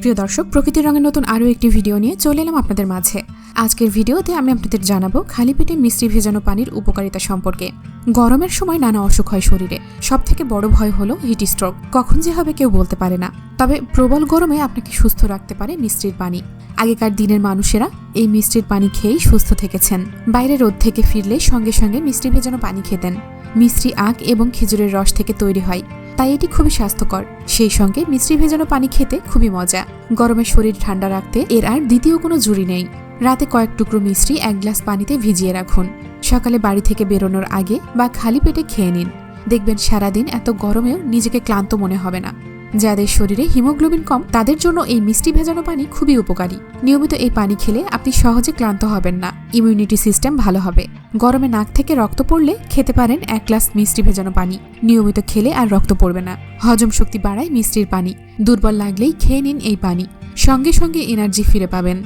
প্রিয় দর্শক, প্রকৃতির রঙের নতুন আরও একটি ভিডিও নিয়ে চলে এলাম আপনাদের মাঝে। আজকের ভিডিওতে আমি আপনাদের জানাব খালি পেটে মিষ্টি ভেজানো পানির উপকারিতা সম্পর্কে। গরমের সময় নানা অসুখ হয় শরীরে। সব থেকে বড় ভয় হলো হিট স্ট্রোক কখন যে হবে কেউ বলতে পারে না। তবে প্রবল গরমে আপনাকে সুস্থ রাখতে পারে মিষ্টির পানি। আগেকার দিনের মানুষেরা এই মিষ্টির পানি খেয়েই সুস্থ থেকেছেন। বাইরে রোদ থেকে ফিরলে সঙ্গে সঙ্গে মিষ্টি ভেজানো পানি খেতেন। মিষ্টি আখ এবং খেজুরের রস থেকে তৈরি হয়। তাই এটি খুবই স্বাস্থ্যকর। সেই সঙ্গে মিষ্টি ভেজানো পানি খেতে খুবই মজা। গরমে শরীর ঠান্ডা রাখতে এর আর দ্বিতীয় কোনো জুড়ি নেই। রাতে কয়েক টুকরো মিষ্টি এক গ্লাস পানিতে ভিজিয়ে রাখুন। সকালে বাড়ি থেকে বেরোনোর আগে বা খালি পেটে খেয়ে নিন। দেখবেন সারাদিন এত গরমেও নিজেকে ক্লান্ত মনে হবে না। যাদের শরীরে হিমোগ্লোবিন কম, তাদের জন্য এই মিষ্টি ভেজানো পানি খুবই উপকারী। নিয়মিত এই পানি খেলে আপনি সহজে ক্লান্ত হবেন না। ইমিউনিটি সিস্টেম ভালো হবে। গরমে নাক থেকে রক্ত পড়লে খেতে পারেন এক গ্লাস মিষ্টি ভেজানো পানি। নিয়মিত খেলে আর রক্ত পড়বে না। হজম শক্তি বাড়ায় মিষ্টির পানি। দুর্বল লাগলেই খেয়ে নিন এই পানি। সঙ্গে সঙ্গে এনার্জি ফিরে পাবেন।